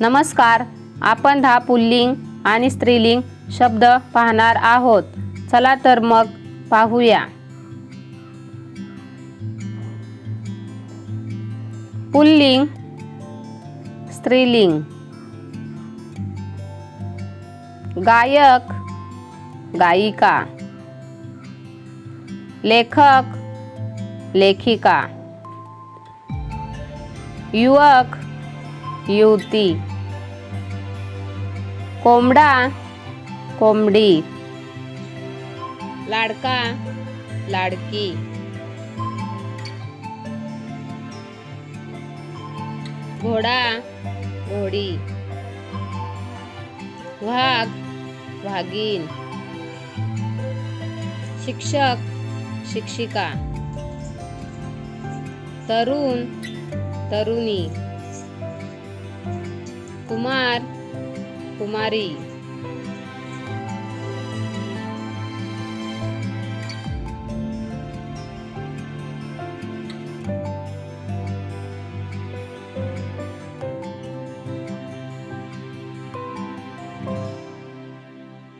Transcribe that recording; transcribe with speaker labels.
Speaker 1: नमस्कार आपण दहा पुल्लिंग आणि स्त्रीलिंग शब्द पाहणार आहोत. चला तर मग पाहूया. पुल्लिंग स्त्रीलिंग. गायक गायिका. लेखक लेखिका. युवक युवती. कोंबडा कोंबडी. लाडका लाडकी. घोडा घोडी. वाघ वाघीन शिक्षक शिक्षिका. तरुण तरुणी. कुमार कुमारी.